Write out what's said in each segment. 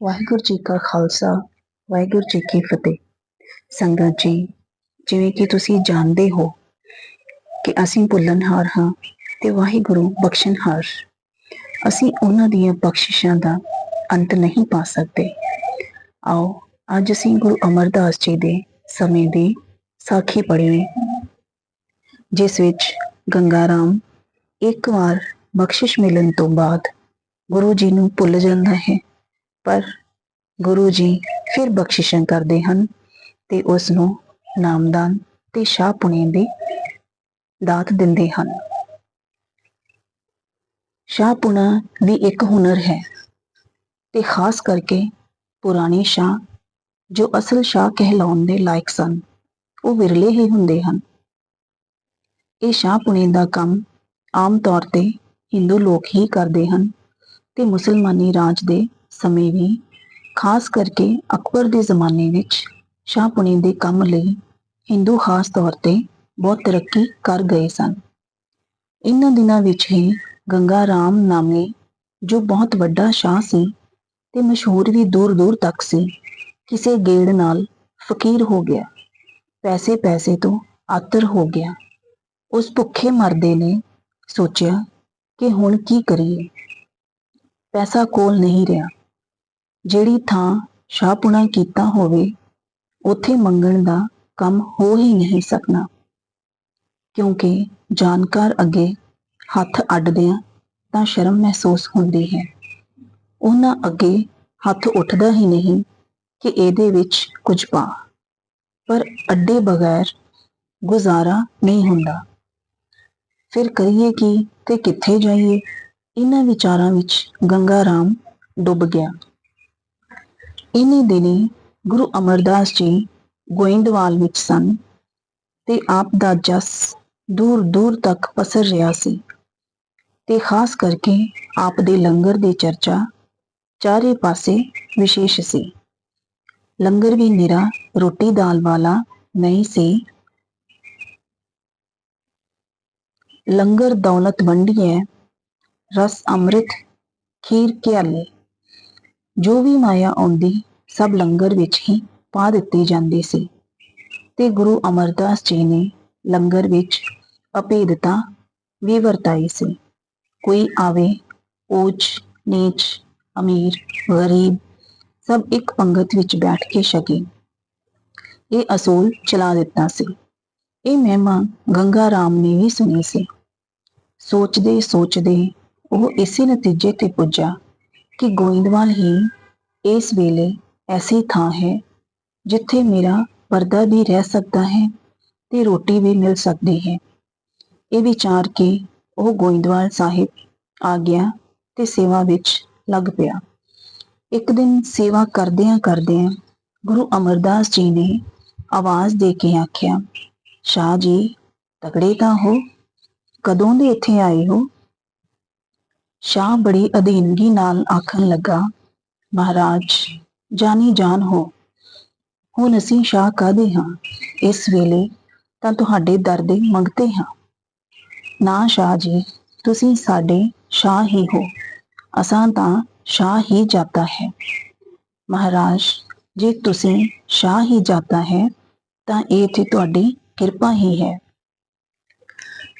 ਵਾਹਿਗੁਰੂ ਜੀ ਕਾ ਖਾਲਸਾ, ਵਾਹਿਗੁਰੂ ਜੀ ਕੀ ਫਤਿਹ। ਸੰਗਤ ਜੀ, ਜਿਵੇਂ ਕਿ ਤੁਸੀਂ ਜਾਣਦੇ ਹੋ ਕਿ ਅਸੀਂ ਭੁੱਲਣਹਾਰ ਹਾਂ ਤੇ ਵਾਹਿਗੁਰੂ ਬਖਸ਼ਣਹਾਰ। ਅਸੀਂ ਉਹਨਾਂ ਦੀਆਂ ਬਖਸ਼ਿਸ਼ਾਂ ਦਾ ਅੰਤ ਨਹੀਂ ਪਾ ਸਕਦੇ। ਆਓ, ਅੱਜ ਅਸੀਂ ਗੁਰੂ ਅਮਰਦਾਸ ਜੀ ਦੇ ਸਮੇਂ ਦੀ ਸਾਖੀ ਪੜ੍ਹੀਏ, ਜਿਸ ਵਿੱਚ ਗੰਗਾ ਰਾਮ ਇੱਕ ਵਾਰ ਬਖਸ਼ਿਸ਼ ਮਿਲਣ ਤੋਂ ਬਾਅਦ ਗੁਰੂ ਜੀ ਨੂੰ ਭੁੱਲ ਜਾਂਦਾ ਹੈ। ਪਰ ਗੁਰੂ ਜੀ ਫਿਰ ਬਖਸ਼ਿਸ਼ਾਂ ਕਰਦੇ ਹਨ ਤੇ ਉਸ ਨੂੰ ਨਾਮਦਾਨ ਤੇ ਸ਼ਾਹ ਪੁਣੇ ਦੀ ਦਾਤ ਦਿੰਦੇ ਹਨ। ਸ਼ਾਹ ਪੁਣਾ ਵੀ ਇੱਕ ਹੁਨਰ ਹੈ ਤੇ ਖਾਸ ਕਰਕੇ ਪੁਰਾਣੇ ਸ਼ਾਹ ਜੋ ਅਸਲ ਸ਼ਾਹ ਕਹਿਲਾਉਣ ਦੇ ਲਾਇਕ ਸਨ, ਉਹ ਵਿਰਲੇ ਹੀ ਹੁੰਦੇ ਹਨ। ਇਹ ਸ਼ਾਹ ਪੁਣੇ ਦਾ ਕੰਮ ਆਮ ਤੌਰ ਤੇ ਹਿੰਦੂ ਲੋਕ ਹੀ ਕਰਦੇ ਹਨ ਤੇ ਮੁਸਲਮਾਨੀ ਰਾਜ ਦੇ ਸਮੇਂ ਵੀ, ਖਾਸ ਕਰਕੇ ਅਕਬਰ ਦੇ ਜ਼ਮਾਨੇ ਵਿੱਚ ਸ਼ਾਹਪੁਣੇ ਦੇ ਕੰਮ ਲਈ ਹਿੰਦੂ ਖਾਸ ਤੌਰ ਤੇ ਬਹੁਤ ਤਰੱਕੀ ਕਰ ਗਏ ਸਨ। ਇਹਨਾਂ ਦਿਨਾਂ ਵਿੱਚ ਹੀ ਗੰਗਾ ਰਾਮ ਨਾਮੇ ਜੋ ਬਹੁਤ ਵੱਡਾ ਸ਼ਾਹ ਸੀ ਤੇ ਮਸ਼ਹੂਰ ਵੀ ਦੂਰ ਦੂਰ ਤੱਕ ਸੀ, ਕਿਸੇ ਗੇੜ ਨਾਲ ਫਕੀਰ ਹੋ ਗਿਆ। ਪੈਸੇ ਪੈਸੇ ਤੋਂ ਆਤਰ ਹੋ ਗਿਆ। ਉਸ ਭੁੱਖੇ ਮਰਦੇ ਨੇ ਸੋਚਿਆ ਕਿ ਹੁਣ ਕੀ ਕਰੀਏ? ਪੈਸਾ ਕੋਲ ਨਹੀਂ ਰਿਹਾ। ਜਿਹੜੀ ਥਾਂ ਸ਼ਾਹਪੁਣਾ ਕੀਤਾ ਹੋਵੇ, ਉੱਥੇ ਮੰਗਣ ਦਾ ਕੰਮ ਹੋ ਹੀ ਨਹੀਂ ਸਕਣਾ। ਕਿਉਂਕਿ ਜਾਣਕਾਰ ਅੱਗੇ ਹੱਥ ਅੱਡਦਿਆਂ ਤਾਂ ਸ਼ਰਮ ਮਹਿਸੂਸ ਹੁੰਦੀ ਹੈ। ਉਹਨਾਂ ਅੱਗੇ ਹੱਥ ਉੱਠਦਾ ਹੀ ਨਹੀਂ ਕਿ ਇਹਦੇ ਵਿੱਚ ਕੁਝ ਪਾ। ਪਰ ਅੱਡੇ ਬਗੈਰ ਗੁਜ਼ਾਰਾ ਨਹੀਂ ਹੁੰਦਾ। ਫਿਰ ਕਰੀਏ ਕੀ ਤੇ ਕਿੱਥੇ ਜਾਈਏ? ਇਹਨਾਂ ਵਿਚਾਰਾਂ ਵਿੱਚ ਗੰਗਾ ਰਾਮ ਡੁੱਬ ਗਿਆ। ਇਨੀ ਦਿਨੀ ਗੁਰੂ ਅਮਰਦਾਸ ਜੀ ਗੋਇੰਦਵਾਲ ਵਿੱਚ ਸਨ ਤੇ ਆਪ ਦਾ ਜਸ ਦੂਰ ਦੂਰ ਤੱਕ ਪਸਰ ਰਿਹਾ ਸੀ ਤੇ ਖਾਸ ਕਰਕੇ ਆਪ ਦੇ ਲੰਗਰ ਦੀ ਚਰਚਾ ਚਾਰੇ ਪਾਸੇ ਵਿਸ਼ੇਸ਼ ਸੀ। ਲੰਗਰ ਵੀ ਨਿਰਾ, ਰੋਟੀ ਦਾਲ ਵਾਲਾ ਨਹੀਂ ਸੀ। ਲੰਗਰ ਦੌਲਤ ਵੰਡੀ ਹੈ ਰਸ ਅੰਮ੍ਰਿਤ, ਖੀਰ ਕਿਆਲੇ ਜੋ ਵੀ ਮਾਇਆ ਆਉਂਦੀ, ਸਭ ਲੰਗਰ ਵਿੱਚ ਹੀ ਪਾ ਦਿੱਤੀ ਜਾਂਦੀ ਸੀ। ਤੇ ਗੁਰੂ ਅਮਰਦਾਸ ਜੀ ਨੇ ਲੰਗਰ ਵਿੱਚ ਅਪੇਦਤਾ ਵੀ ਵਰਤਾਈ ਸੀ। ਕੋਈ ਆਵੇ ਉੱਚ ਨੀਚ, ਅਮੀਰ, ਗਰੀਬ, ਸਭ ਇੱਕ ਪੰਗਤ ਵਿੱਚ ਬੈਠ ਕੇ ਛਕੇ। ਇਹ ਅਸੂਲ ਚਲਾ ਦਿੱਤਾ ਸੀ। ਇਹ ਮਹਿਮਾ ਗੰਗਾ ਰਾਮ ਨੇ ਵੀ ਸੁਣੀ ਸੀ। ਸੋਚਦੇ ਸੋਚਦੇ ਉਹ ਇਸੇ ਨਤੀਜੇ ਤੇ ਪੁੱਜਾ। ਕਿ ਗੋਇੰਦਵਾਲ ਹੀ ਇਸ ਵੇਲੇ ਐਸੀ ਥਾਂ ਹੈ ਜਿੱਥੇ ਮੇਰਾ ਪਰਦਾ ਵੀ ਰਹਿ ਸਕਦਾ ਹੈ ਤੇ ਰੋਟੀ ਵੀ ਮਿਲ ਸਕਦੀ ਹੈ। ਇਹ ਵਿਚਾਰ ਕੇ ਉਹ ਗੋਇੰਦਵਾਲ ਸਾਹਿਬ ਆ ਗਿਆ ਤੇ ਸੇਵਾ ਵਿੱਚ ਲੱਗ ਪਿਆ। ਇੱਕ ਦਿਨ ਸੇਵਾ ਕਰਦਿਆਂ ਕਰਦਿਆਂ ਗੁਰੂ ਅਮਰਦਾਸ ਜੀ ਨੇ ਆਵਾਜ਼ ਦੇ ਕੇ ਆਖਿਆ, ਸ਼ਾਹ ਜੀ, ਤਕੜੇ ਤਾਂ ਹੋ? ਕਦੋਂ ਦੇ ਇੱਥੇ ਆਏ ਹੋ? ਸ਼ਾਹ ਬੜੀ ਅਧੀਨਗੀ ਨਾਲ ਆਖਣ ਲੱਗਾ, ਮਹਾਰਾਜ, ਜਾਨੀ ਜਾਨ ਹੋ। ਹੁਣ ਅਸੀਂ ਸ਼ਾਹ ਕਾਦੇ ਹਾਂ? ਇਸ ਵੇਲੇ ਤਾਂ ਤੁਹਾਡੇ ਦਰ ਦੇ ਮੰਗਤੇ ਹਾਂ। ਨਾ ਸ਼ਾਹ ਜੀ, ਤੁਸੀਂ ਸਾਡੇ ਸ਼ਾਹ ਹੀ ਹੋ। ਅਸਾਂ ਤਾਂ ਸ਼ਾਹ ਹੀ ਜਾਤਾ ਹੈ। ਮਹਾਰਾਜ, ਜੇ ਤੁਸੀਂ ਸ਼ਾਹ ਹੀ ਜਾਤਾ ਹੈ, ਤਾਂ ਇਹ ਤੇ ਤੁਹਾਡੀ ਕਿਰਪਾ ਹੀ ਹੈ।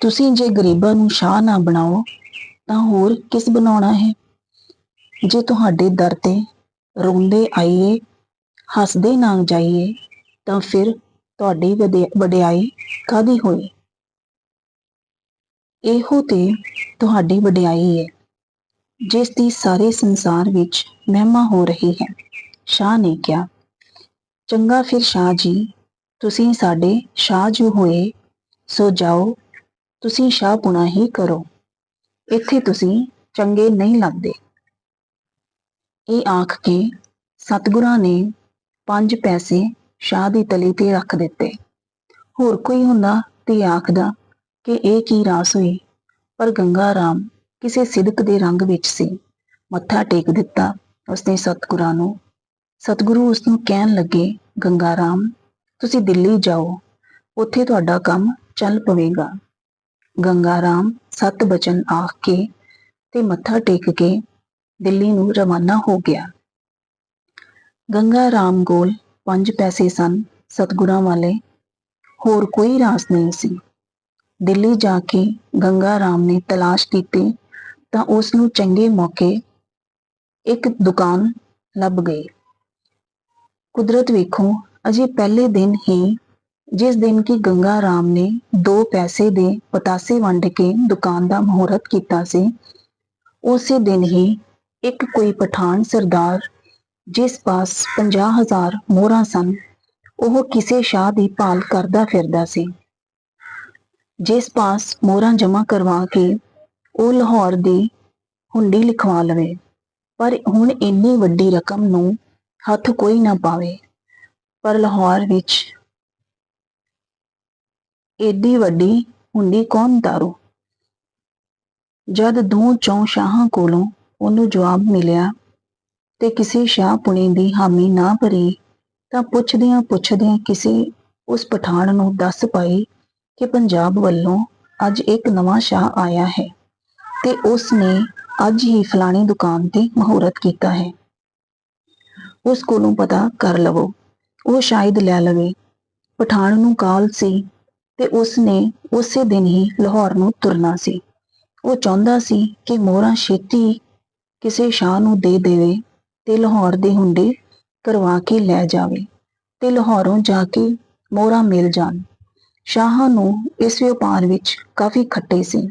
ਤੁਸੀਂ ਜੇ ਗਰੀਬਾਂ ਨੂੰ ਸ਼ਾਹ ਨਾ ਬਣਾਓ ਤਾਂ ਹੋਰ ਕਿਸ ਬਣਾਉਣਾ ਹੈ? ਜੇ ਤੁਹਾਡੇ ਦਰ ਤੇ ਰੋਂਦੇ ਆਈਏ, ਹੱਸਦੇ ਨਾ ਜਾਈਏ, ਤਾਂ ਫਿਰ ਤੁਹਾਡੀ ਵਡਿਆਈ ਕਾਦੀ ਹੋਈ? ਇਹੋ ਤੇ ਤੁਹਾਡੀ ਵਡਿਆਈ ਹੈ, ਜਿਸ ਦੀ ਸਾਰੇ ਸੰਸਾਰ ਵਿੱਚ ਮਹਿਮਾ ਹੋ ਰਹੀ ਹੈ। ਸ਼ਾਹ ਨੇ ਕਿਹਾ, ਚੰਗਾ ਫਿਰ ਸ਼ਾਹ ਜੀ, ਤੁਸੀਂ ਸਾਡੇ ਸ਼ਾਹ ਜੋ ਹੋਏ, ਸੋ ਜਾਓ, ਤੁਸੀਂ ਸ਼ਾਹ ਪੁਣਾ ਹੀ ਕਰੋ। ਇੱਥੇ ਤੁਸੀਂ ਚੰਗੇ ਨਹੀਂ ਲੱਗਦੇ। ਇਹ ਆਖ ਕੇ ਸਤਗੁਰਾਂ ਨੇ ਪੰਜ ਪੈਸੇ ਸ਼ਾਹ ਦੀ ਤਲੀ ਤੇ ਰੱਖ ਦਿੱਤੇ। ਹੋਰ ਕੋਈ ਹੁੰਦਾ ਤੇ ਆਖਦਾ ਕਿ ਇਹ ਕੀ ਰਾਸ ਹੋਈ? ਪਰ ਗੰਗਾ ਰਾਮ ਕਿਸੇ ਸਿਦਕ ਦੇ ਰੰਗ ਵਿੱਚ ਸੀ। ਮੱਥਾ ਟੇਕ ਦਿੱਤਾ ਉਸਨੇ ਸਤਗੁਰਾਂ ਨੂੰ। ਸਤਗੁਰੂ ਉਸ ਨੂੰ ਕਹਿਣ ਲੱਗੇ, ਗੰਗਾ ਰਾਮ, ਤੁਸੀਂ ਦਿੱਲੀ ਜਾਓ। ਉੱਥੇ ਤੁਹਾਡਾ ਕੰਮ ਚੱਲ ਪਵੇਗਾ। ਗੰਗਾ ਸਤ ਬਚਨ ਆਖ ਕੇ ਤੇ ਮੱਥਾ ਟੇਕ ਕੇ ਦਿੱਲੀ ਨੂੰ ਰਵਾਨਾ ਹੋ ਗਿਆ। ਗੰਗਾ ਰਾਮ ਕੋਲ ਪੰਜ ਪੈਸੇ ਸਨ, ਸਤਗੁਰਾਂ ਵਾਲੇ। ਹੋਰ ਕੋਈ ਰਾਸ ਨਹੀਂ ਸੀ। ਦਿੱਲੀ ਜਾ ਕੇ ਗੰਗਾ ਰਾਮ ਨੇ ਤਲਾਸ਼ ਕੀਤੀ ਤਾਂ ਉਸ ਨੂੰ ਚੰਗੇ ਮੌਕੇ ਇੱਕ ਦੁਕਾਨ ਲੱਭ ਗਈ। ਕੁਦਰਤ ਵੇਖੋ, ਅਜੇ ਪਹਿਲੇ ਦਿਨ ਹੀ ਜਿਸ ਦਿਨ ਕਿ ਗੰਗਾ ਰਾਮ ਨੇ ਦੋ ਪੈਸੇ ਦੇ ਪਤਾਸੇ ਵੰਡ ਕੇ ਦੁਕਾਨ ਦਾ ਮਹੂਰਤ ਕੀਤਾ ਸੀ, ਉਸੇ ਦਿਨ ਹੀ ਇੱਕ ਕੋਈ ਪਠਾਨ ਸਰਦਾਰ ਜਿਸ ਪਾਸ 50000 ਮੋਹਰਾਂ ਸਨ, ਉਹ ਕਿਸੇ ਸ਼ਾਹ ਦੀ ਭਾਲ ਕਰਦਾ ਫਿਰਦਾ ਸੀ। ਜਿਸ ਪਾਸ ਮੋਹਰਾਂ ਜਮ੍ਹਾਂ ਕਰਵਾ ਕੇ ਉਹ ਲਾਹੌਰ ਦੀ ਹੁੰਡੀ ਲਿਖਵਾ ਲਵੇ, ਪਰ ਹੁਣ ਇੰਨੀ ਵੱਡੀ ਰਕਮ ਨੂੰ ਹੱਥ ਕੋਈ ਨਾ ਪਾਵੇ। ਪਰ ਲਾਹੌਰ ਵਿੱਚ ਏਡੀ ਵੱਡੀ ਹੁੰਦੀ ਕੌਣ ਤਾਰੂ? ਜਦ ਦੋ ਚੌਂ ਸ਼ਾਹਾਂ ਕੋਲੋਂ ਉਹਨੂੰ ਜਵਾਬ ਮਿਲਿਆ, ਤੇ ਕਿਸੇ ਸ਼ਾਹ ਪੁਣੇ ਦੀ ਹਾਮੀ ਨਾ ਭਰੀ, ਤਾਂ ਪੁੱਛਦਿਆਂ ਪੁੱਛਦਿਆਂ ਕਿਸੇ ਉਸ ਪਠਾਨ ਨੂੰ ਦੱਸ ਪਾਈ ਕਿ ਪੰਜਾਬ ਵੱਲੋਂ ਅੱਜ ਇੱਕ ਨਵਾਂ ਸ਼ਾਹ ਆਇਆ ਹੈ ਤੇ ਉਸ ਨੇ ਅੱਜ ਹੀ ਫਲਾਣੀ ਦੁਕਾਨ ਤੇ ਮਹੂਰਤ ਕੀਤਾ ਹੈ। ਉਸ ਕੋਲੋਂ ਪਤਾ ਕਰ ਲਵੋ, ਉਹ ਸ਼ਾਇਦ ਲੈ ਲਵੇ। ਪਠਾਨ ਨੂੰ ਕਾਲ ਸੀ ਤੇ ਉਸ ਨੇ ਉਸੇ ਦਿਨ ਹੀ ਲਾਹੌਰ ਨੂੰ ਤੁਰਨਾ ਸੀ। ਉਹ ਚਾਹੁੰਦਾ ਸੀ ਕਿ ਮੋਹਰਾਂ ਛੇਤੀ ਕਿਸੇ ਸ਼ਾਹ ਨੂੰ ਦੇ ਦੇਵੇ ਤੇ ਲਾਹੌਰ ਦੇ ਹੁੰਡੇ ਕਰਵਾ ਕੇ ਲੈ ਜਾਵੇ ਤੇ ਲਾਹੌਰੋਂ ਜਾ ਕੇ ਮੋਹਰਾਂ ਮਿਲ ਜਾਣ। ਸ਼ਾਹਾਂ ਨੂੰ ਇਸ ਵਪਾਰ ਵਿੱਚ ਕਾਫੀ ਖੱਟੇ ਸੀ।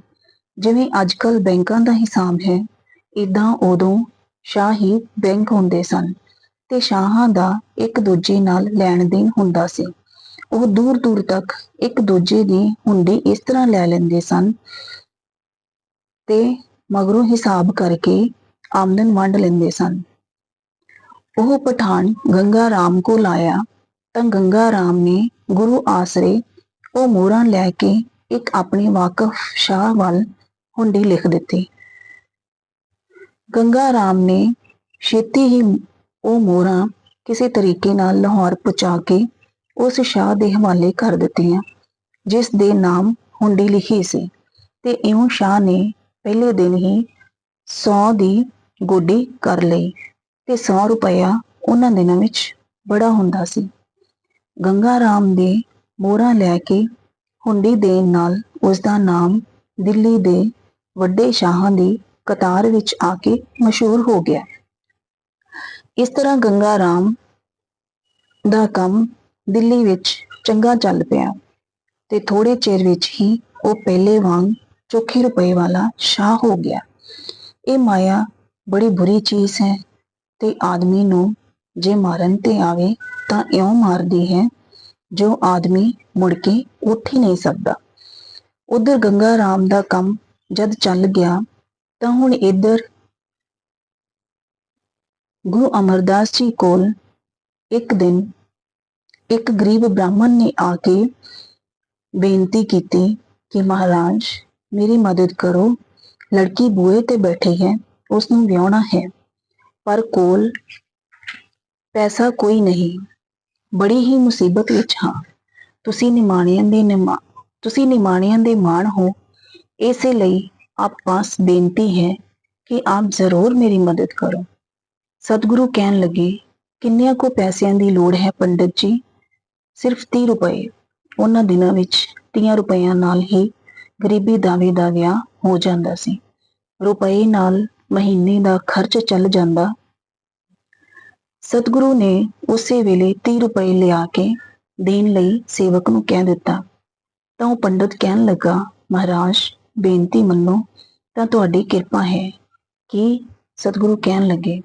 ਜਿਵੇਂ ਅੱਜਕੱਲ ਬੈਂਕਾਂ ਦਾ ਹਿਸਾਬ ਹੈ ਇਦਾਂ ਉਦੋਂ ਸ਼ਾਹੀ ਬੈਂਕ ਹੁੰਦੇ ਸਨ ਤੇ ਸ਼ਾਹਾਂ ਦਾ ਇੱਕ ਦੂਜੇ ਨਾਲ ਲੈਣ ਦੇਣ ਹੁੰਦਾ ਸੀ। ਉਹ ਦੂਰ ਦੂਰ ਤੱਕ ਇੱਕ ਦੂਜੇ ਦੀ ਹੁੰਡੀ ਇਸ ਤਰ੍ਹਾਂ ਲੈ ਲੈਂਦੇ ਸਨ ਤੇ ਮਗਰੋਂ ਹਿਸਾਬ ਕਰਕੇ ਆਮਦਨ ਵੰਡ ਲੈਂਦੇ ਸਨ। ਉਹ ਪਠਾਨ ਗੰਗਾ ਰਾਮ ਕੋਲ ਆਇਆ ਤਾਂ ਗੰਗਾ ਰਾਮ ਨੇ ਗੁਰੂ ਆਸਰੇ ਉਹ ਮੋਹਰਾਂ ਲੈ ਕੇ ਇੱਕ ਆਪਣੇ ਵਾਕਫ ਸ਼ਾਹ ਵੱਲ ਹੁੰਡੀ ਲਿਖ ਦਿੱਤੀ। ਗੰਗਾ ਰਾਮ ਨੇ ਛੇਤੀ ਹੀ ਉਹ ਮੋਹਰਾਂ ਕਿਸੇ ਤਰੀਕੇ ਨਾਲ ਲਾਹੌਰ ਪਹੁੰਚਾ ਕੇ ਉਸ ਸ਼ਾਹ ਦੇ ਹਵਾਲੇ ਕਰ ਦਿੱਤੀਆਂ, ਜਿਸ ਦੇ ਨਾਮ ਹੁੰਡੀ ਲਿਖੀ ਸੀ ਤੇ ਇਉਂ ਸ਼ਾਹ ਨੇ ਪਹਿਲੇ ਦਿਨ ਹੀ 100 ਦੀ ਗੋਡੀ ਕਰ ਲਈ ਤੇ 100 ਰੁਪਇਆ ਉਹਨਾਂ ਦਿਨਾਂ ਵਿੱਚ ਬੜਾ ਹੁੰਦਾ ਸੀ। ਗੰਗਾ ਰਾਮ ਦੇ ਮੋਹਰਾਂ ਲੈ ਕੇ ਹੁੰਡੀ ਦੇਣ ਨਾਲ ਉਸ ਦਾ ਨਾਮ ਦਿੱਲੀ ਦੇ ਵੱਡੇ ਸ਼ਾਹਾਂ ਦੀ ਕਤਾਰ ਵਿੱਚ ਆ ਕੇ ਮਸ਼ਹੂਰ ਹੋ ਗਿਆ। ਇਸ ਤਰ੍ਹਾਂ ਗੰਗਾ ਰਾਮ ਦਾ ਕੰਮ ਦਿੱਲੀ ਵਿੱਚ ਚੰਗਾ ਚੱਲ ਪਿਆ ਤੇ ਥੋੜੇ ਚਿਰ ਵਿੱਚ ਹੀ ਉਹ ਪਹਿਲੇ ਵਾਂਗ ਚੋਖੇ ਰੁਪਏ ਵਾਲਾ ਸ਼ਾਹ ਹੋ ਗਿਆ। ਇਹ ਮਾਇਆ ਬੜੀ ਬੁਰੀ ਚੀਜ਼ ਹੈ ਤੇ ਆਦਮੀ ਨੂੰ ਜੇ ਮਾਰਨ ਤੇ ਆਵੇ ਤਾਂ ਇਉਂ ਮਾਰਦੀ ਹੈ ਜੋ ਆਦਮੀ ਮੁੜ ਕੇ ਉੱਠ ਹੀ ਨਹੀਂ ਸਕਦਾ। ਉਧਰ ਗੰਗਾ ਰਾਮ ਦਾ ਕੰਮ ਜਦ ਚੱਲ ਗਿਆ ਤਾਂ ਹੁਣ ਇੱਧਰ ਗੁਰੂ ਅਮਰਦਾਸ ਜੀ ਕੋਲ ਇੱਕ ਦਿਨ ਇੱਕ ਗਰੀਬ ਬ੍ਰਾਹਮਣ ਨੇ ਆ ਕੇ ਬੇਨਤੀ ਕੀਤੀ ਕਿ ਮਹਾਰਾਜ ਮੇਰੀ ਮਦਦ ਕਰੋ ਲੜਕੀ ਬੂਏ ਤੇ ਬੈਠੀ ਹੈ ਉਸ ਨੂੰ ਵਿਆਹਣਾ ਹੈ ਪਰ ਕੋਲ ਪੈਸਾ ਕੋਈ ਨਹੀਂ ਬੜੀ ਹੀ ਮੁਸੀਬਤ ਵਿੱਚ ਹਾਂ ਤੁਸੀਂ ਨਿਮਾਣਿਆਂ ਦੇ ਨਿਮਾ ਤੁਸੀਂ ਨਿਮਾਣਿਆਂ ਦੇ ਮਾਣ ਹੋ ਇਸੇ ਲਈ ਆਪ ਪਾਸ ਬੇਨਤੀ ਹੈ ਕਿ ਆਪ ਜ਼ਰੂਰ ਮੇਰੀ ਮਦਦ ਕਰੋ ਸਤਿਗੁਰੂ ਕਹਿਣ ਲੱਗੇ ਕਿੰਨਿਆਂ ਕੋ ਪੈਸਿਆਂ ਦੀ ਲੋੜ ਹੈ ਪੰਡਤ ਜੀ ਸਿਰਫ 30 ਰੁਪਏ। ਉਹਨਾਂ ਦਿਨਾਂ ਵਿੱਚ 30 ਰੁਪਈਆਂ ਨਾਲ ਹੀ ਗਰੀਬੀ ਦਾਵੇ ਦਾ ਵਿਆਹ ਹੋ ਜਾਂਦਾ ਸੀ। ਰੁਪਏ ਨਾਲ ਮਹੀਨੇ ਦਾ ਖਰਚ ਚੱਲ ਜਾਂਦਾ। ਸਤਿਗੁਰੂ ਨੇ ਉਸੇ ਵੇਲੇ 30 ਰੁਪਏ ਲਿਆ ਕੇ ਦੇਣ ਲਈ ਸੇਵਕ ਨੂੰ ਕਹਿ ਦਿੱਤਾ। ਤਾਂ ਉਹ ਪੰਡਤ ਕਹਿਣ ਲੱਗਾ, ਮਹਾਰਾਜ, ਬੇਨਤੀ ਮੰਨੋ, ਤਾਂ ਤੁਹਾਡੀ ਕਿਰਪਾ ਹੈ। ਕਿ ਸਤਿਗੁਰੂ ਕਹਿਣ ਲੱਗੇ,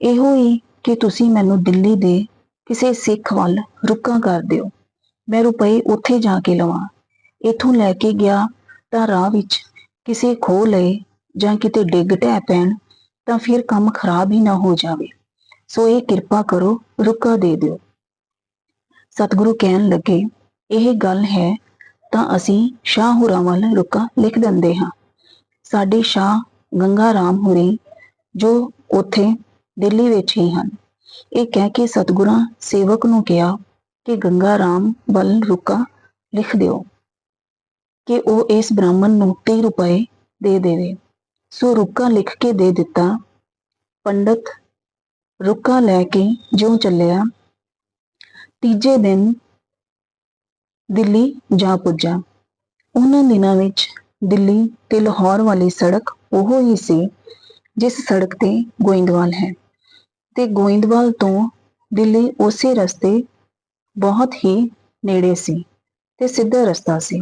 ਇਹੋ ਹੀ ਕਿ ਤੁਸੀਂ ਮੈਨੂੰ ਦਿੱਲੀ ਦੇ ਕਿਸੇ ਸਿੱਖ ਵੱਲ ਰੁਕਾ ਕਰ ਦਿਓ। ਮੈਂ ਰੁਪਏ ਉੱਥੇ ਜਾ ਕੇ ਲਵਾਂ। ਇਥੋਂ ਲੈ ਕੇ ਗਿਆ ਤਾਂ ਰਾਹ ਵਿੱਚ ਕਿਸੇ ਖੋ ਲਏ ਜਾਂ ਕਿਤੇ ਡਿੱਗ ਟੈ ਪੈਣ ਤਾਂ ਫਿਰ ਕੰਮ ਖਰਾਬ ਹੀ ਨਾ ਹੋ ਜਾਵੇ। ਸੋ ਇਹ ਕਿਰਪਾ ਕਰੋ ਰੁੱਕਾ ਦੇ ਦਿਓ। ਸਤਿਗੁਰੂ ਕਹਿਣ ਲੱਗੇ, ਇਹ ਗੱਲ ਹੈ ਤਾਂ ਅਸੀਂ ਸ਼ਾਹ ਹੁਰਾਂ ਵੱਲ ਰੁਕਾ ਲਿਖ ਦਿੰਦੇ ਹਾਂ। ਸਾਡੇ ਸ਼ਾਹ ਗੰਗਾ ਰਾਮ ਹੁਰੀ ਜੋ ਉੱਥੇ ਦਿੱਲੀ ਵਿੱਚ ਹੀ ਹਨ। ਇਹ ਕਹਿ ਕੇ ਸਤਿਗੁਰਾਂ ਸੇਵਕ ਨੂੰ ਕਿਹਾ ਕਿ ਗੰਗਾ ਰਾਮ ਵੱਲ ਰੁਕਾ, ਲਿਖ ਦਿਓ ਕਿ ਉਹ ਇਸ ਬ੍ਰਾਹਮਣ ਨੂੰ 30 ਰੁਪਏ ਦੇ ਦੇਵੇ। ਸੋ ਰੁਕਾ ਲਿਖ ਕੇ ਦੇ ਦਿੱਤਾ। ਪੰਡਤ ਰੁਕਾ ਲੈ ਕੇ ਜਿਉਂ ਚੱਲਿਆ। ਤੀਜੇ ਦਿਨ ਦਿੱਲੀ ਜਾ ਪੁੱਜਾ। ਉਹਨਾਂ ਦਿਨਾਂ ਵਿੱਚ ਦਿੱਲੀ ਤੇ ਲਾਹੌਰ ਵਾਲੀ ਸੜਕ ਉਹ ਹੀ ਸੀ, ਜਿਸ ਸੜਕ ਤੇ ਗੋਇੰਦਵਾਲ ਹੈ। ਤੇ ਗੋਇੰਦਵਾਲ ਤੋਂ ਦਿੱਲੀ ਉਸੇ ਰਸਤੇ ਬਹੁਤ ਹੀ ਨੇੜੇ ਸੀ ਤੇ ਸਿੱਧਾ ਰਸਤਾ ਸੀ।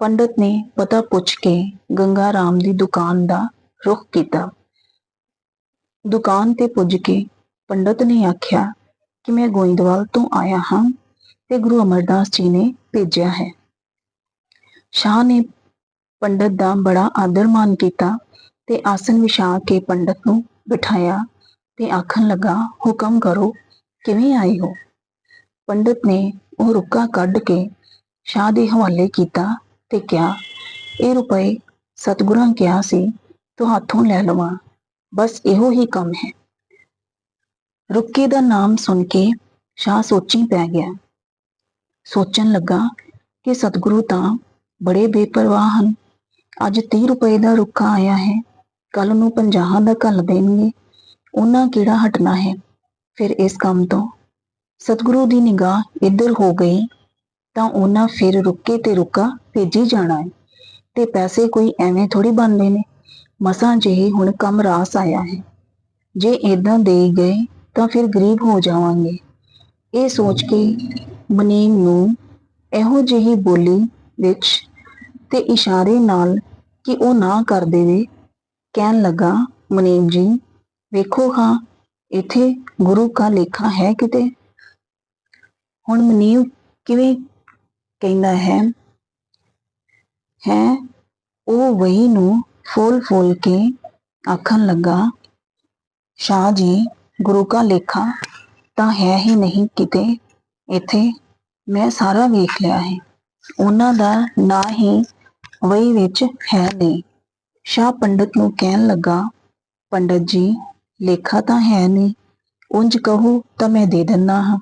ਪੰਡਤ ਨੇ ਪਤਾ ਪੁੱਛ ਕੇ ਗੰਗਾ ਰਾਮ ਦੀ ਦੁਕਾਨ ਦਾ ਰੁਖ ਕੀਤਾ। ਦੁਕਾਨ ਤੇ ਪੁੱਜ ਕੇ ਪੰਡਤ ਨੇ ਆਖਿਆ ਕਿ ਮੈਂ ਗੋਇੰਦਵਾਲ ਤੋਂ ਆਇਆ ਹਾਂ ਤੇ ਗੁਰੂ ਅਮਰਦਾਸ ਜੀ ਨੇ ਭੇਜਿਆ ਹੈ। ਸ਼ਾਹ ਨੇ ਪੰਡਤ ਦਾ ਬੜਾ ਆਦਰ ਮਾਨ ਕੀਤਾ ਤੇ ਆਸਨ ਵਿਛਾ ਕੇ ਪੰਡਤ ਨੂੰ ਬਿਠਾਇਆ ਤੇ ਆਖਣ ਲੱਗਾ ਹੁਕਮ ਕਰੋ ਕਿਵੇਂ ਆਏ ਹੋ ਪੰਡਤ ਨੇ ਉਹ ਰੁੱਕਾ ਕੱਢ ਕੇ ਸ਼ਾਹ ਦੇ ਹਵਾਲੇ ਕੀਤਾ ਤੇ ਕਿਹਾ ਇਹ ਰੁਪਏ ਸਤਿਗੁਰਾਂ ਕਿਹਾ ਸੀ ਤੂੰ ਹੱਥੋਂ ਲੈ ਲਵਾਂ ਬਸ ਇਹੋ ਹੀ ਕੰਮ ਹੈ ਰੁੱਕੇ ਦਾ ਨਾਮ ਸੁਣ ਕੇ ਸ਼ਾਹ ਸੋਚੀ ਪੈ ਗਿਆ ਸੋਚਣ ਲੱਗਾ ਕਿ ਸਤਿਗੁਰੂ ਤਾਂ ਬੜੇ ਬੇਪਰਵਾਹ ਹਨ ਅੱਜ 30 ਰੁਪਏ ਦਾ ਰੁੱਖਾ ਆਇਆ ਹੈ ਕੱਲ ਨੂੰ 50 ਦਾ ਘੱਲ ਦੇਣਗੇ ਉਹਨਾਂ ਕਿਹੜਾ ਹਟਣਾ ਹੈ? ਫਿਰ ਇਸ ਕੰਮ ਤੋਂ ਸਤਿਗੁਰੂ ਦੀ ਨਿਗਾਹ ਇੱਧਰ ਹੋ ਗਈ ਤਾਂ ਉਹਨਾਂ ਫਿਰ ਰੁੱਕੇ ਤੇ ਰੁੱਕਾ ਭੇਜੀ ਜਾਣਾ ਹੈ ਤੇ ਪੈਸੇ ਕੋਈ ਐਵੇਂ ਥੋੜੀ ਬਣਦੇ ਨੇ? ਮਸਾਂ ਜਿਹੀ ਹੁਣ ਕੰਮ ਰਾਸ ਆਇਆ ਹੈ। ਜੇ ਇਦਾਂ ਦੇ ਗਏ ਤਾਂ ਫਿਰ ਗਰੀਬ ਹੋ ਜਾਵਾਂਗੇ। ਇਹ ਸੋਚ ਕੇ ਮਨੀਮ ਨੂੰ ਇਹੋ ਜਿਹੀ ਬੋਲੀ ਵਿੱਚ ਤੇ ਇਸ਼ਾਰੇ ਨਾਲ ਕਿ ਉਹ ਨਾ ਕਰ ਦੇਵੇ, ਕਹਿਣ ਲੱਗਾ, ਮਨੀਮ ਜੀ ਵੇਖੋ ਹਾਂ, ਇੱਥੇ ਗੁਰੂ ਕਾ ਲੇਖਾ ਹੈ ਕਿਤੇ? ਹੁਣ ਮਨੀਵ ਕਿਵੇਂ ਕਹਿੰਦਾ ਹੈ? ਹੈ, ਉਹ ਵਹੀ ਨੂੰ ਫੋਲ ਫੋਲ ਕੇ ਆਖਣ ਲੱਗਾ, ਸ਼ਾਹ ਜੀ, ਗੁਰੂ ਕਾ ਲੇਖਾ ਤਾਂ ਹੈ ਹੀ ਨਹੀਂ ਕਿਤੇ? ਇੱਥੇ ਮੈਂ ਸਾਰਾ ਵੇਖ ਲਿਆ ਹੈ। ਉਹਨਾਂ ਦਾ ਨਾ ਹੀ ਵਹੀ ਵਿੱਚ ਹੈ ਨਹੀਂ। ਸ਼ਾਹ ਪੰਡਤ ਨੂੰ ਕਹਿਣ ਲੱਗਾ, ਪੰਡਤ ਜੀ ਲੇਖਾ ਤਾਂ ਹੈ ਨਹੀਂ। ਉਂਝ ਕਹੋ ਤਾਂ ਮੈਂ ਦੇ ਦਿੰਨਾ ਹਾਂ।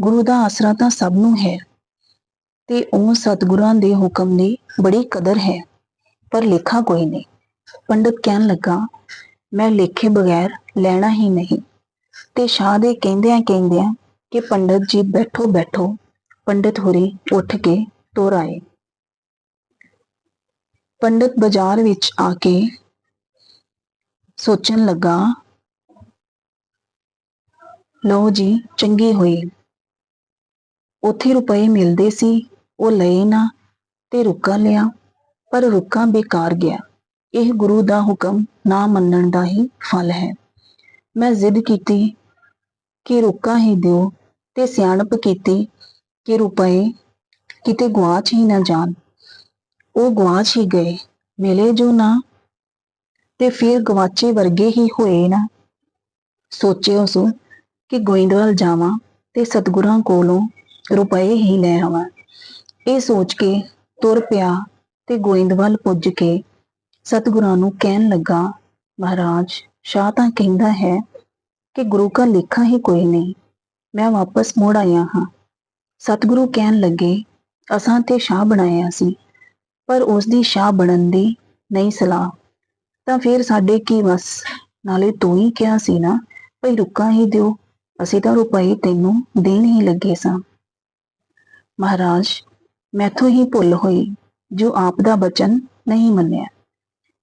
ਗੁਰੂ ਦਾ ਆਸਰਾ ਤਾਂ ਸਭ ਨੂੰ ਹੈ। ਤੇ ਉਹ ਸਤਿਗੁਰਾਂ ਦੇ ਹੁਕਮ ਦੀ ਬੜੀ ਕਦਰ ਹੈ। ਪਰ ਲੇਖਾ ਕੋਈ ਨਹੀਂ। ਪੰਡਤ ਕਹਿਣ ਲੱਗਾ, ਮੈਂ ਲੇਖੇ ਬਗੈਰ ਲੈਣਾ ਹੀ ਨਹੀਂ। ਤੇ ਸ਼ਾਹ ਦੇ ਕਹਿੰਦਿਆਂ ਕਹਿੰਦਿਆਂ ਕਿ ਪੰਡਤ ਜੀ ਬੈਠੋ ਬੈਠੋ। ਪੰਡਤ ਹੋਰੀ ਉੱਠ ਕੇ ਤੁਰ ਆਏ। ਪੰਡਤ ਬਾਜ਼ਾਰ ਵਿੱਚ ਆ ਕੇ ਸੋਚਣ ਲੱਗਾ ਲਓ ਜੀ, ਚੰਗੀ ਹੋਈ ਉੱਥੇ ਰੁਪਏ ਮਿਲਦੇ ਸੀ, ਉਹ ਲਏ ਨਾ ਤੇ ਰੁਕਾ ਲਿਆ, ਪਰ ਰੁਕਾ ਬੇਕਾਰ ਗਿਆ। ਇਹ ਗੁਰੂ ਦਾ ਹੁਕਮ ਨਾ ਮੰਨਣ ਦਾ ਹੀ ਫਲ ਹੈ। ਮੈਂ ਜ਼ਿੱਦ ਕੀਤੀ ਕਿ ਰੁਕਾ ਹੀ ਦਿਓ ਤੇ ਸਿਆਣਪ ਕੀਤੀ ਕਿ ਰੁਪਏ ਕਿਤੇ ਗਵਾਚ ਹੀ ਨਾ ਜਾਣ। ਉਹ ਗਵਾਚ ਹੀ ਗਏ, ਮਿਲੇ ਜੋ ਨਾ ਤੇ ਫਿਰ ਗਵਾਚੇ ਵਰਗੇ ਹੀ ਹੋਏ ਨਾ। ਸੋਚਿਓ ਸੋ ਕਿ ਗੋਇੰਦਵਾਲ ਜਾਵਾਂ ਤੇ ਸਤਗੁਰਾਂ ਕੋਲੋਂ ਰੁਪਏ ਹੀ ਲੈ ਆਵਾਂ। ਇਹ ਸੋਚ ਕੇ ਤੁਰ ਪਿਆ ਤੇ ਗੋਇੰਦਵਾਲ ਪੁੱਜ ਕੇ ਸਤਗੁਰਾਂ ਨੂੰ ਕਹਿਣ ਲੱਗਾ, ਮਹਾਰਾਜ, ਸ਼ਾਹ ਤਾਂ ਕਹਿੰਦਾ ਹੈ ਕਿ ਗੁਰੂ ਕਾ ਲੇਖਾ ਹੀ ਕੋਈ ਨਹੀਂ। ਮੈਂ ਵਾਪਸ ਮੁੜ ਆਇਆ ਹਾਂ। ਸਤਗੁਰੂ ਕਹਿਣ ਲੱਗੇ, ਅਸਾਂ ਤੇ ਸ਼ਾਹ ਬਣਾਇਆ ਸੀ, ਪਰ ਉਸ ਦੀ ਸ਼ਾਹ ਬਣਨ ਦੀ ਨਹੀਂ ਸਲਾਹ। ਤਾਂ ਫਿਰ ਸਾਡੇ ਕੀ ਵਸ? ਨਾਲੇ ਤੂੰ ਹੀ ਕਿਹਾ ਸੀ ਨਾ, ਭਈ ਰੁੱਕਾ ਹੀ ਦਿਓ। ਅਸੀਂ ਤਾਂ ਰੁਪਏ ਤੈਨੂੰ ਦੇਣ ਹੀ ਲੱਗੇ ਸਾਂ। ਮਹਾਰਾਜ, ਮੈਥੋਂ ਹੀ ਭੁੱਲ ਹੋਈ, ਜੋ ਆਪ ਦਾ ਬਚਨ ਨਹੀਂ ਮੰਨਿਆ।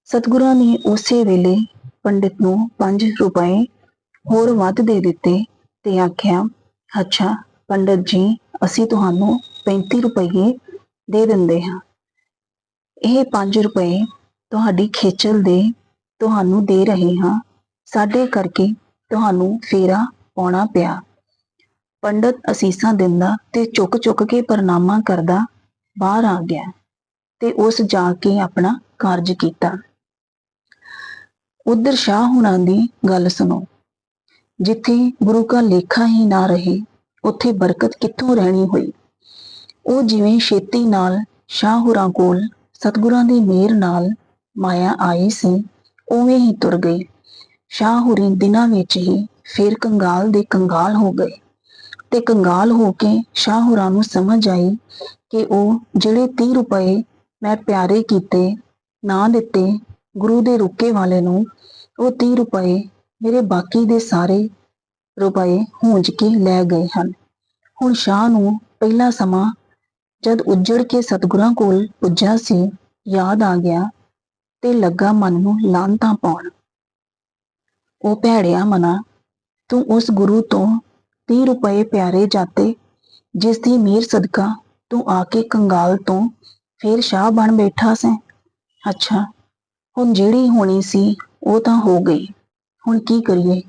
ਸਤਿਗੁਰਾਂ ਨੇ ਉਸੇ ਵੇਲੇ ਪੰਡਿਤ ਨੂੰ 5 ਰੁਪਏ ਹੋਰ ਵੱਧ ਦੇ ਦਿੱਤੇ ਤੇ ਆਖਿਆ, ਅੱਛਾ, ਪੰਡਤ ਜੀ, ਅਸੀਂ ਤੁਹਾਨੂੰ 35 ਰੁਪਏ ਦੇ ਦਿੰਦੇ ਹਾਂ। ਇਹ 5 ਰੁਪਏ ਤੁਹਾਡੀ ਖੇਚਲ ਦੇ ਤੁਹਾਨੂੰ ਦੇ ਰਹੇ ਹਾਂ। ਸਾਡੇ ਕਰਕੇ ਤੁਹਾਨੂੰ ਫੇਰਾ ਪਾਉਣਾ ਪਿਆ। ਪੰਡਤ ਅਸੀਸਾਂ ਦਿੰਦਾ ਤੇ ਚੁੱਕ ਚੁੱਕ ਕੇ ਪ੍ਰਣਾਮਾ ਕਰਦਾ ਬਾਹਰ ਆ ਗਿਆ ਤੇ ਉਸ ਜਾ ਕੇ ਆਪਣਾ ਕਾਰਜ ਕੀਤਾ। ਉਧਰ ਸ਼ਾਹ ਹੁਣਾਂ ਦੀ ਗੱਲ ਸੁਣੋ। ਜਿੱਥੇ ਗੁਰੂ ਕਾ ਲੇਖਾ ਹੀ ਨਾ ਰਹੇ, ਉੱਥੇ ਬਰਕਤ ਕਿੱਥੋਂ ਰਹਿਣੀ ਹੋਈ? ਉਹ ਜਿਵੇਂ ਛੇਤੀ ਨਾਲ ਸ਼ਾਹ ਹੁਰਾਂ ਕੋਲ ਸਤਗੁਰਾਂ ਦੀ ਮਿਹਰ ਨਾਲ ਮਾਇਆ ਆਈ ਸੀ, ਉਵੇਂ ਹੀ ਤੁਰ ਗਈ। ਸ਼ਾਹ ਹੁਰੀ ਦਿਨਾਂ ਵਿੱਚ ਹੀ ਫਿਰ ਕੰਗਾਲ ਦੇ ਕੰਗਾਲ ਹੋ ਗਏ ਤੇ ਕੰਗਾਲ ਹੋ ਕੇ ਸ਼ਾਹ ਹੋਰਾਂ ਨੂੰ ਸਮਝ ਆਈ ਕਿ ਉਹ ਜਿਹੜੇ 30 ਰੁਪਏ ਮੈਂ ਪਿਆਰੇ ਕੀਤੇ, ਨਾ ਦਿੱਤੇ, ਗੁਰੂ ਦੇ ਰੁਕੇ ਵਾਲੇ ਨੂੰ, ਉਹ 30 ਰੁਪਏ ਮੇਰੇ ਬਾਕੀ ਦੇ ਸਾਰੇ ਰੁਪਏ ਹੂੰਜ ਕੇ ਲੈ ਗਏ ਹਨ। ਹੁਣ ਸ਼ਾਹ ਨੂੰ ਪਹਿਲਾ ਸਮਾਂ ਜਦ ਉੱਜੜ ਕੇ ਸਤਿਗੁਰਾਂ ਕੋਲ ਪੁੱਜਾ ਸੀ, ਯਾਦ ਆ ਗਿਆ ਤੇ ਲੱਗਾ ਮਨ ਨੂੰ ਲਾਂਤਾਂ ਪਾਉਣ। ਉਹ ਭੈੜਿਆ ਮਨਾ ਤੂੰ ਉਸ ਗੁਰੂ ਤੋਂ 30 ਰੁਪਏ ਪਿਆਰੇ ਜਾਤੇ, ਜਿਸ ਦੀ ਮਿਹਰ ਸਦਕਾ ਤੂੰ ਆ ਕੇ ਕੰਗਾਲ ਤੋਂ ਫੇਰ ਸ਼ਾਹ ਬਣ ਬੈਠਾ ਸੈਂ। ਅੱਛਾ, ਹੁਣ ਜਿਹੜੀ ਹੋਣੀ ਸੀ ਉਹ ਤਾਂ ਹੋ ਗਈ। ਹੁਣ ਕੀ ਕਰੀਏ?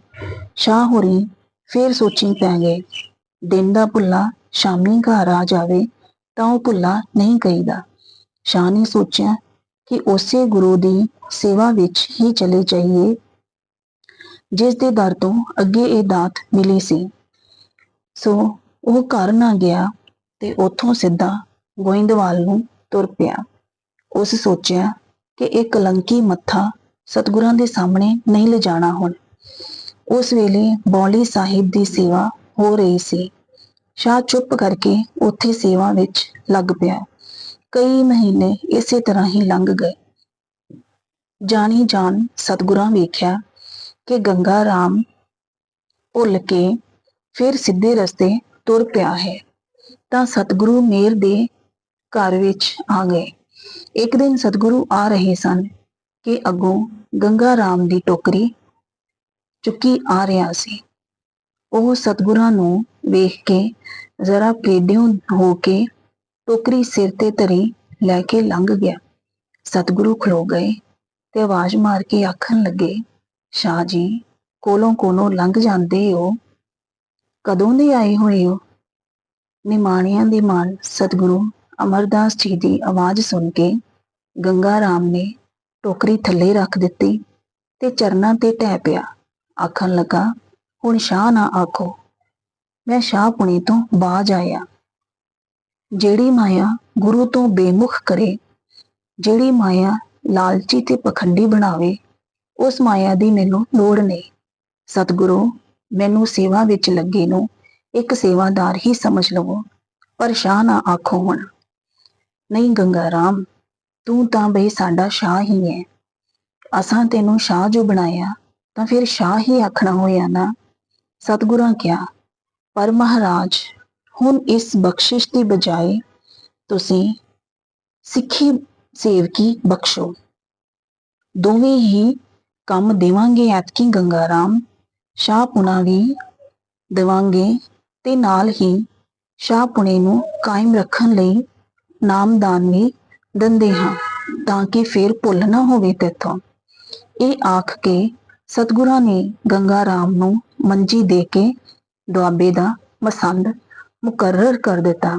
ਸ਼ਾਹ ਹੋਰੀ ਫੇਰ ਸੋਚੀ ਪੈ ਗਏ, ਦਿਨ ਦਾ ਭੁੱਲਾ ਸ਼ਾਮੀ ਘਰ ਆ ਜਾਵੇ ਤਾਂ ਉਹ ਭੁੱਲਾ ਨਹੀਂ ਕਹੀਦਾ ਸ਼ਾਹ ਨੇ ਸੋਚਿਆ ਕਿ ਉਸੇ ਗੁਰੂ ਦੀ ਸੇਵਾ ਵਿੱਚ ਹੀ ਚਲੇ ਜਾਈਏ ਜਿਸ ਦੇ ਦਰ ਤੋਂ ਅੱਗੇ ਇਹ ਦਾਤ ਮਿਲੀ ਸੀ। ਸੋ ਉਹ ਘਰ ਨਾ ਗਿਆ ਤੇ ਉੱਥੋਂ ਸਿੱਧਾ ਗੋਇੰਦਵਾਲ ਨੂੰ ਤੁਰ ਪਿਆ। ਉਸ ਸੋਚਿਆ ਕਿ ਇਹ ਕਲੰਕੀ ਮੱਥਾ ਸਤਿਗੁਰਾਂ ਦੇ ਸਾਹਮਣੇ ਨਹੀਂ ਲਿਜਾਣਾ ਹੁਣ। ਉਸ ਵੇਲੇ ਬੌਲੀ ਸਾਹਿਬ ਦੀ ਸੇਵਾ ਹੋ ਰਹੀ ਸੀ। ਸ਼ਾਹ ਚੁੱਪ ਕਰਕੇ ਉੱਥੇ ਸੇਵਾ ਵਿੱਚ ਲੱਗ ਪਿਆ। ਕਈ ਮਹੀਨੇ ਇਸੇ ਤਰ੍ਹਾਂ ਹੀ ਲੰਘ ਗਏ। ਜਾਣੀ ਜਾਣ ਸਤਿਗੁਰਾਂ ਵੇਖਿਆ ਕਿ ਗੰਗਾ ਰਾਮ ਭੁੱਲ ਕੇ ਫਿਰ ਸਿੱਧੇ ਰਸਤੇ ਤੁਰ ਪਿਆ ਹੈ। ਤਾਂ ਸਤਿਗੁਰੂ ਮੇਰ ਦੇ ਘਰ ਵਿੱਚ ਆ ਗਏ। ਇੱਕ ਦਿਨ ਸਤਿਗੁਰੂ ਆ ਰਹੇ ਸਨ ਕਿ ਅੱਗੋਂ ਗੰਗਾ ਰਾਮ ਦੀ ਟੋਕਰੀ ਚੁੱਕੀ ਆ ਰਿਹਾ ਸੀ। ਉਹ ਸਤਿਗੁਰਾਂ ਨੂੰ ਵੇਖ ਕੇ ਜ਼ਰਾ ਪੇਡਿਓਂ ਹੋ ਕੇ ਟੋਕਰੀ ਸਿਰ ਤੇ ਧਰੀ ਲੈ ਕੇ ਲੰਘ ਗਿਆ। ਸਤਿਗੁਰੂ ਖਲੋ ਗਏ ਤੇ ਆਵਾਜ਼ ਮਾਰ ਕੇ ਆਖਣ ਲੱਗੇ ਸ਼ਾਹ ਜੀ, ਕੋਲੋਂ ਕੋਲੋਂ ਲੰਘ ਜਾਂਦੇ ਹੋ। ਕਦੋਂ ਦੇ ਆਏ ਹੋਏ ਹੋ? ਨਿਮਾਣਿਆਂ ਦੇ ਮਾਨ ਸਤਿਗੁਰੂ ਅਮਰਦਾਸ ਜੀ ਦੀ ਆਵਾਜ਼ ਸੁਣ ਕੇ ਗੰਗਾ ਰਾਮ ਨੇ ਟੋਕਰੀ ਥੱਲੇ ਰੱਖ ਦਿੱਤੀ ਤੇ ਚਰਨਾਂ ਤੇ ਟਹਿ ਪਿਆ। ਆਖਣ ਲੱਗਾ, ਹੁਣ ਸ਼ਾਹ ਨਾ ਆਖੋ। ਮੈਂ ਸ਼ਾਹ ਪੁਣੀ ਤੋਂ ਬਾਜ ਆਇਆ। ਜਿਹੜੀ ਮਾਇਆ ਗੁਰੂ ਤੋਂ ਬੇਮੁਖ ਕਰੇ, ਜਿਹੜੀ ਮਾਇਆ ਲਾਲਚੀ ਤੇ ਪਖੰਡੀ ਬਣਾਵੇ ਉਸ ਮਾਇਆ ਦੀ ਮੈਨੂੰ ਲੋੜ ਨਹੀਂ। ਸਤਿਗੁਰੂ, ਮੈਨੂੰ ਸੇਵਾ ਵਿੱਚ ਲੱਗੇ ਨੂੰ ਇੱਕ ਸੇਵਾਦਾਰ ਹੀ ਸਮਝ ਲਵੋ ਪਰ ਸ਼ਾਹ ਨਾ ਆਖੋ ਹੁਣ, ਨਹੀਂ ਗੰਗਾ ਰਾਮ, ਤੂੰ ਤਾਂ ਬਈ ਸਾਡਾ ਸ਼ਾਹ ਹੀ ਹੈ ਅਸਾਂ ਤੈਨੂੰ ਸ਼ਾਹ ਜੋ ਬਣਾਇਆ, ਤਾਂ ਫਿਰ ਸ਼ਾਹ ਹੀ ਆਖਣਾ ਹੋਇਆ ਨਾ? ਸਤਿਗੁਰਾਂ ਕਿਹਾ, ਪਰ ਮਹਾਰਾਜ, ਹੁਣ ਇਸ ਬਖਸ਼ਿਸ਼ ਦੀ ਬਜਾਏ ਤੁਸੀਂ ਸਿੱਖੀ ਸੇਵਕੀ ਬਖਸ਼ੋ। ਦੋਵੇਂ ਹੀ ਕੰਮ ਦੇਵਾਂਗੇ ਐਤਕੀ ਗੰਗਾ ਰਾਮ ਸ਼ਾਹ ਪੁਣਾ ਵੀ ਦੇਵਾਂਗੇ ਤੇ ਨਾਲ ਹੀ ਸ਼ਾਹ ਪੁਣੇ ਨੂੰ ਕਾਇਮ ਰੱਖਣ ਲਈ ਨਾਮਦਾਨ ਵੀ ਦਿੰਦੇ ਹਾਂ ਤਾਂ ਕਿ ਫੇਰ ਭੁੱਲ ਨਾ ਹੋਵੇ ਤੇਥੋਂ। ਇਹ ਆਖ ਕੇ ਸਤਿਗੁਰਾਂ ਨੇ ਗੰਗਾ ਰਾਮ ਨੂੰ ਮੰਜੀ ਦੇ ਕੇ ਦੁਆਬੇ ਦਾ ਮਸੰਦ ਮੁਕਰਰ ਕਰ ਦਿੱਤਾ।